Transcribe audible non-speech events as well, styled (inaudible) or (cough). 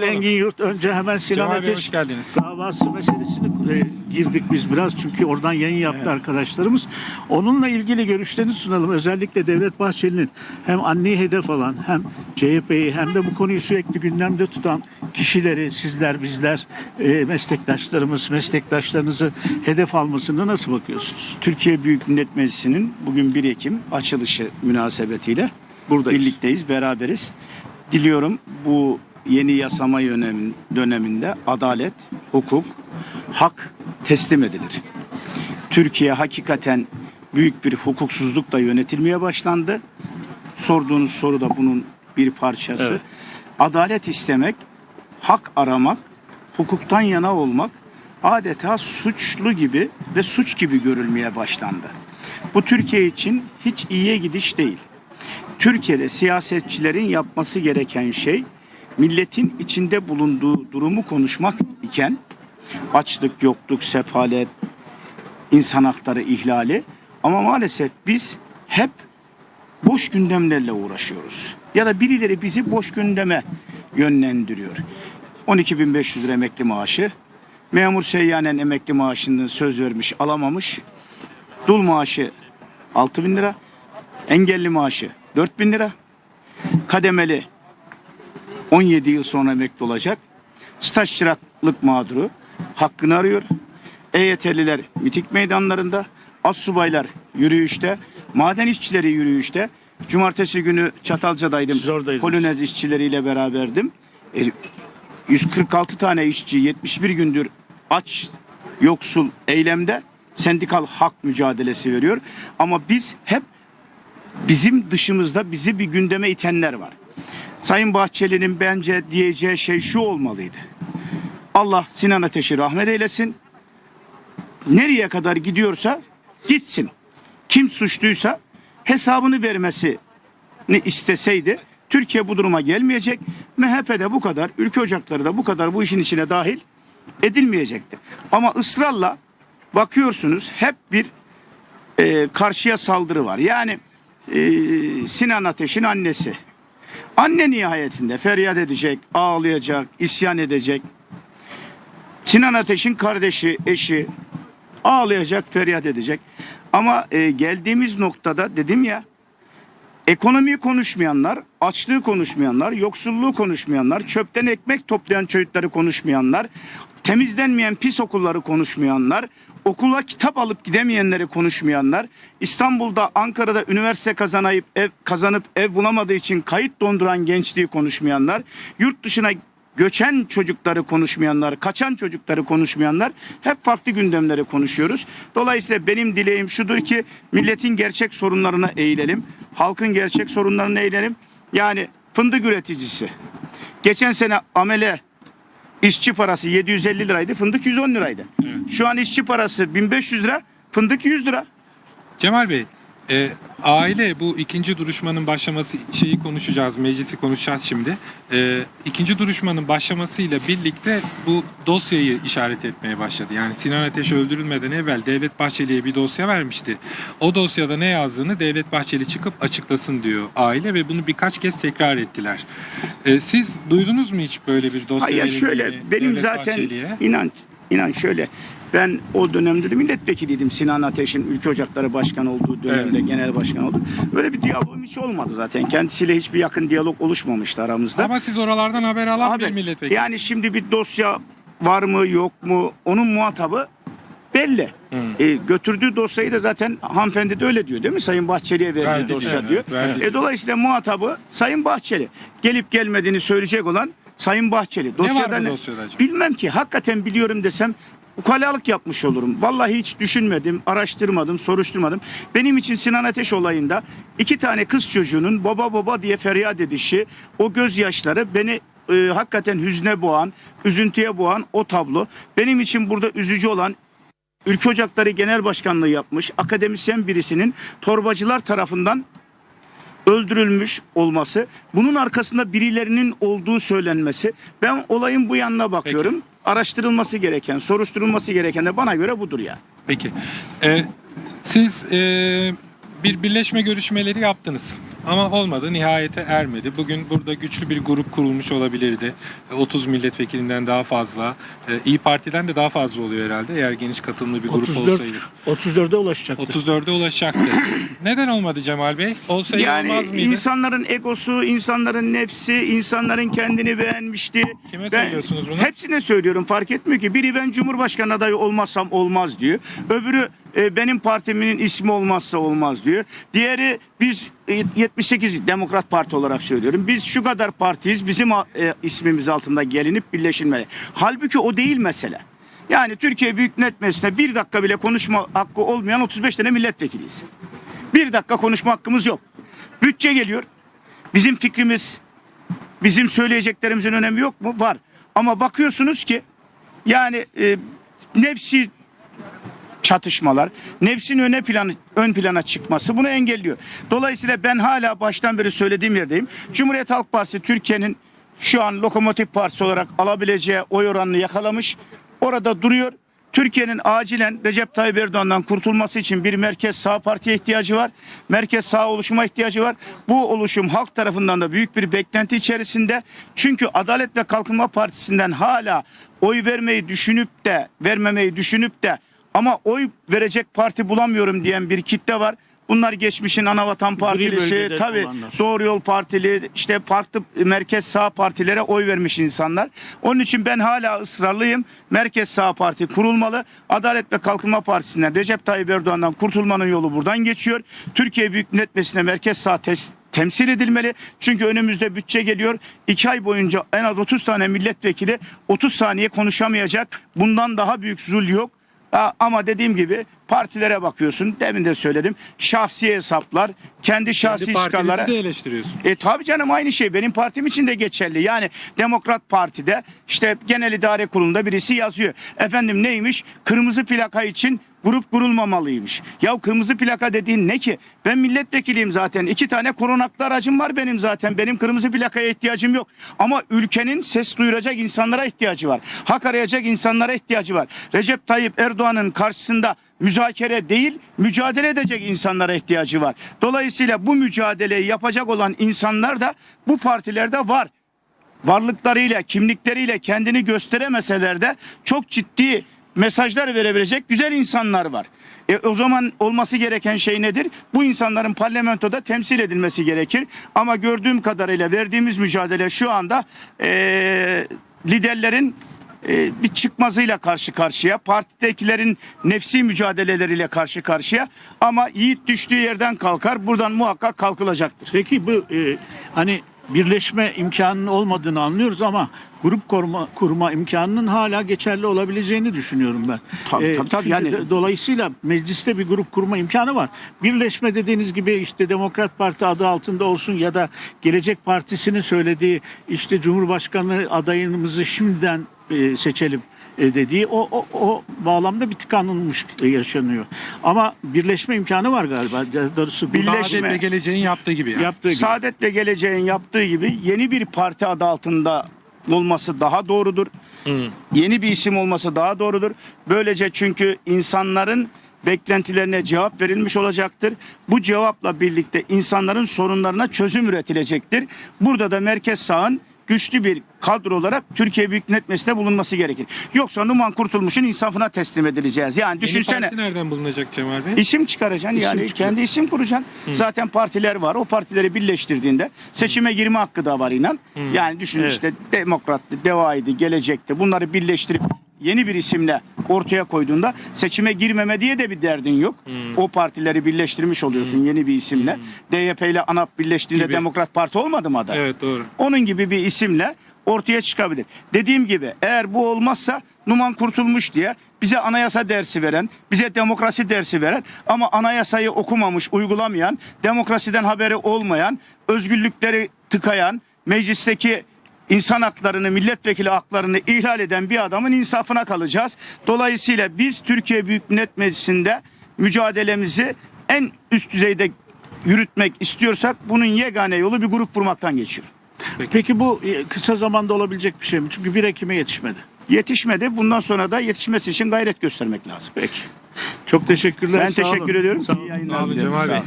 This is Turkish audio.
Cemal. Engin Yurt önce hemen Sinan Cemal Bey Ateş hoş geldiniz. davası meselesini e, girdik biz biraz çünkü oradan yayın yaptı arkadaşlarımız. Onunla ilgili görüşlerini sunalım. Özellikle Devlet Bahçeli'nin hem anneyi hedef alan hem CHP'yi hem de bu konuyu sürekli gündemde tutan kişileri sizler bizler e, meslektaşlarımız meslektaşlarınızı hedef almasında nasıl bakıyorsunuz? Türkiye Büyük Millet Meclisi'nin bugün 1 Ekim açılışı münasebetiyle Buradayız. birlikteyiz, beraberiz. Diliyorum bu yeni yasama döneminde adalet, hukuk, hak teslim edilir. Türkiye hakikaten büyük bir hukuksuzlukla yönetilmeye başlandı. Sorduğunuz soru da bunun bir parçası. Evet. Adalet istemek, hak aramak, hukuktan yana olmak adeta suçlu gibi ve suç gibi görülmeye başlandı. Bu Türkiye için hiç iyiye gidiş değil. Türkiye'de siyasetçilerin yapması gereken şey milletin içinde bulunduğu durumu konuşmak iken açlık, yokluk, sefalet, insan hakları ihlali ama maalesef biz hep boş gündemlerle uğraşıyoruz. Ya da birileri bizi boş gündeme yönlendiriyor. 12.500 lira emekli maaşı, memur seyyanen emekli maaşını söz vermiş alamamış, dul maaşı 6.000 lira, engelli maaşı 4000 lira, kademeli 17 yıl sonra emekli olacak, staj çıraklık mağduru hakkını arıyor, EYT'liler miting meydanlarında, assubaylar yürüyüşte, maden işçileri yürüyüşte. Cumartesi günü Çatalca'daydım. Polonez işçileriyle beraberdim. E, 146 tane işçi 71 gündür aç, yoksul eylemde sendikal hak mücadelesi veriyor. Ama biz hep bizim dışımızda bizi bir gündeme itenler var. Sayın Bahçeli'nin bence diyeceği şey şu olmalıydı. Allah Sinan Ateş'i rahmet eylesin. Nereye kadar gidiyorsa gitsin. Kim suçluysa hesabını vermesini isteseydi Türkiye bu duruma gelmeyecek. MHP de bu kadar, ülke ocakları da bu kadar bu işin içine dahil edilmeyecekti. Ama ısrarla bakıyorsunuz hep bir e, karşıya saldırı var. Yani e, Sinan Ateş'in annesi. Anne nihayetinde feryat edecek, ağlayacak, isyan edecek. Sinan Ateş'in kardeşi, eşi ağlayacak, feryat edecek. Ama e, geldiğimiz noktada dedim ya ekonomiyi konuşmayanlar, açlığı konuşmayanlar, yoksulluğu konuşmayanlar, çöpten ekmek toplayan çocukları konuşmayanlar, temizlenmeyen pis okulları konuşmayanlar, okula kitap alıp gidemeyenleri konuşmayanlar, İstanbul'da, Ankara'da üniversite kazanayıp ev kazanıp ev bulamadığı için kayıt donduran gençliği konuşmayanlar, yurt dışına göçen çocukları konuşmayanlar, kaçan çocukları konuşmayanlar hep farklı gündemleri konuşuyoruz. Dolayısıyla benim dileğim şudur ki milletin gerçek sorunlarına eğilelim. Halkın gerçek sorunlarına eğilelim. Yani fındık üreticisi. Geçen sene amele işçi parası 750 liraydı, fındık 110 liraydı. Şu an işçi parası 1500 lira, fındık 100 lira. Cemal Bey, e, aile bu ikinci duruşmanın başlaması şeyi konuşacağız, meclisi konuşacağız şimdi. E, ikinci duruşmanın başlamasıyla birlikte bu dosyayı işaret etmeye başladı. Yani Sinan Ateş öldürülmeden evvel Devlet Bahçeli'ye bir dosya vermişti. O dosyada ne yazdığını Devlet Bahçeli çıkıp açıklasın diyor aile ve bunu birkaç kez tekrar ettiler. E, siz duydunuz mu hiç böyle bir dosya Hayır şöyle benim Devlet zaten Bahçeli'ye? inan inan şöyle ben o dönemde de milletvekiliydim Sinan Ateş'in Ülke Ocakları Başkanı olduğu dönemde genel başkan oldu. Böyle bir diyalogum hiç olmadı zaten. Kendisiyle hiçbir yakın diyalog oluşmamıştı aramızda. Ama siz oralardan haber alan Abi, bir milletvekili. yani şimdi bir dosya var mı yok mu onun muhatabı belli. Hı. E, götürdüğü dosyayı da zaten hanımefendi de öyle diyor değil mi? Sayın Bahçeli'ye verdiği Verdi dosya diyor, diyor. evet, verdi. E, dolayısıyla muhatabı Sayın Bahçeli. Gelip gelmediğini söyleyecek olan Sayın Bahçeli. ne var Dosyada bu dosyada acaba? Bilmem ki hakikaten biliyorum desem ukalalık yapmış olurum. Vallahi hiç düşünmedim, araştırmadım, soruşturmadım. Benim için Sinan Ateş olayında iki tane kız çocuğunun baba baba diye feryat edişi, o gözyaşları beni e, hakikaten hüzne boğan, üzüntüye boğan o tablo. Benim için burada üzücü olan Ülke Ocakları Genel Başkanlığı yapmış akademisyen birisinin torbacılar tarafından öldürülmüş olması, bunun arkasında birilerinin olduğu söylenmesi. Ben olayın bu yanına bakıyorum. Araştırılması gereken, soruşturulması gereken de bana göre budur ya. Peki. Ee, siz e, bir birleşme görüşmeleri yaptınız Ama olmadı, nihayete ermedi. Bugün burada güçlü bir grup kurulmuş olabilirdi. E, 30 milletvekilinden daha fazla. E, İyi Parti'den de daha fazla oluyor herhalde eğer geniş katılımlı bir grup 34 olsaydı. 34'e ulaşacaktı. 34'e ulaşacaktı. (coughs) Neden olmadı Cemal Bey? Olsaydı Yani olmaz mıydı? insanların egosu, insanların nefsi, insanların kendini beğenmişti. Kime Ben söylüyorsunuz bunu? Hepsine söylüyorum fark etmiyor ki. Biri ben Cumhurbaşkanı adayı olmazsam olmaz diyor. Öbürü e, benim partimin ismi olmazsa olmaz diyor. Diğeri biz e, 78 Demokrat Parti olarak söylüyorum. Biz şu kadar partiyiz bizim e, ismimiz altında gelinip birleşilmeli. Halbuki o değil mesele. Yani Türkiye Büyük Millet Meclisi'nde bir dakika bile konuşma hakkı olmayan 35 tane milletvekiliyiz. Bir dakika konuşma hakkımız yok. Bütçe geliyor. Bizim fikrimiz, bizim söyleyeceklerimizin önemi yok mu? Var. Ama bakıyorsunuz ki yani e, nefsi çatışmalar, nefsin öne planı, ön plana çıkması bunu engelliyor. Dolayısıyla ben hala baştan beri söylediğim yerdeyim. Cumhuriyet Halk Partisi Türkiye'nin şu an lokomotif partisi olarak alabileceği oy oranını yakalamış. Orada duruyor. Türkiye'nin acilen Recep Tayyip Erdoğan'dan kurtulması için bir merkez sağ partiye ihtiyacı var. Merkez sağ oluşuma ihtiyacı var. Bu oluşum halk tarafından da büyük bir beklenti içerisinde. Çünkü Adalet ve Kalkınma Partisi'nden hala oy vermeyi düşünüp de vermemeyi düşünüp de ama oy verecek parti bulamıyorum diyen bir kitle var. Bunlar geçmişin Anavatan Partilisi, olanlar. Doğru Yol Partili, işte farklı merkez sağ partilere oy vermiş insanlar. Onun için ben hala ısrarlıyım. Merkez sağ parti kurulmalı. Adalet ve Kalkınma Partisi'nden Recep Tayyip Erdoğan'dan kurtulmanın yolu buradan geçiyor. Türkiye Büyük Millet Meclisi'nde merkez sağ tes- temsil edilmeli. Çünkü önümüzde bütçe geliyor. İki ay boyunca en az 30 tane milletvekili 30 saniye konuşamayacak. Bundan daha büyük zul yok. Ama dediğim gibi partilere bakıyorsun. Demin de söyledim. Şahsi hesaplar, kendi şahsi Kendi çıkarlara. de eleştiriyorsun. E tabii canım aynı şey benim partim için de geçerli. Yani Demokrat Parti'de işte genel idare kurulunda birisi yazıyor. Efendim neymiş? Kırmızı plaka için grup kurulmamalıymış. Ya kırmızı plaka dediğin ne ki? Ben milletvekiliyim zaten. İki tane korunaklı aracım var benim zaten. Benim kırmızı plakaya ihtiyacım yok. Ama ülkenin ses duyuracak insanlara ihtiyacı var. Hak arayacak insanlara ihtiyacı var. Recep Tayyip Erdoğan'ın karşısında müzakere değil, mücadele edecek insanlara ihtiyacı var. Dolayısıyla bu mücadeleyi yapacak olan insanlar da bu partilerde var. Varlıklarıyla, kimlikleriyle kendini gösteremeseler de çok ciddi mesajlar verebilecek güzel insanlar var. E, o zaman olması gereken şey nedir? Bu insanların parlamentoda temsil edilmesi gerekir. Ama gördüğüm kadarıyla verdiğimiz mücadele şu anda e, liderlerin e, bir çıkmazıyla karşı karşıya, partidekilerin nefsi mücadeleleriyle karşı karşıya ama yiğit düştüğü yerden kalkar, buradan muhakkak kalkılacaktır. Peki bu e, hani birleşme imkanının olmadığını anlıyoruz ama grup kurma, kurma imkanının hala geçerli olabileceğini düşünüyorum ben. Tabii, tabii, tabii. çünkü Yani- dolayısıyla mecliste bir grup kurma imkanı var. Birleşme dediğiniz gibi işte Demokrat Parti adı altında olsun ya da Gelecek Partisi'nin söylediği işte Cumhurbaşkanı adayımızı şimdiden e, seçelim e, dediği o, o, o bağlamda bir tıkanılmış yaşanıyor. Ama birleşme imkanı var galiba. Doğrusu Birleşme. Saadetle geleceğin yaptığı gibi yani. yaptığı gibi. Saadet ve Geleceğin yaptığı gibi yeni bir parti adı altında olması daha doğrudur. Yeni bir isim olması daha doğrudur. Böylece çünkü insanların beklentilerine cevap verilmiş olacaktır. Bu cevapla birlikte insanların sorunlarına çözüm üretilecektir. Burada da merkez sağın güçlü bir kadro olarak Türkiye Büyük Millet Meclisi'nde bulunması gerekir. Yoksa Numan Kurtulmuş'un insafına teslim edileceğiz. Yani Yeni düşünsene. parti nereden bulunacak Cemal Bey? İsim çıkaracaksın yani çıkıyor. kendi isim kuracaksın. Zaten partiler var. O partileri birleştirdiğinde seçime girme hakkı da var inan. Yani düşün Evet. işte Demokrat'tı, Deva'ydı, Gelecek'ti. Bunları birleştirip yeni bir isimle ortaya koyduğunda seçime girmeme diye de bir derdin yok. O partileri birleştirmiş oluyorsun yeni bir isimle. DYP ile ANAP birleştiğinde Gibi. Demokrat Parti olmadı mı aday? Evet doğru. Onun gibi bir isimle ortaya çıkabilir. Dediğim gibi eğer bu olmazsa Numan Kurtulmuş diye bize anayasa dersi veren, bize demokrasi dersi veren ama anayasayı okumamış, uygulamayan, demokrasiden haberi olmayan, özgürlükleri tıkayan, meclisteki insan haklarını, milletvekili haklarını ihlal eden bir adamın insafına kalacağız. Dolayısıyla biz Türkiye Büyük Millet Meclisi'nde mücadelemizi en üst düzeyde yürütmek istiyorsak bunun yegane yolu bir grup kurmaktan geçiyor. Peki bu e, kısa zamanda olabilecek bir şey mi? Çünkü 1 Ekim'e yetişmedi. Yetişmedi. Bundan sonra da yetişmesi için gayret göstermek lazım. Peki. Çok teşekkürler. Ben sağ olun. teşekkür ediyorum. Sağ olun. İyi yayınlar Sağ olun. Cemal Sağ Bey. olun.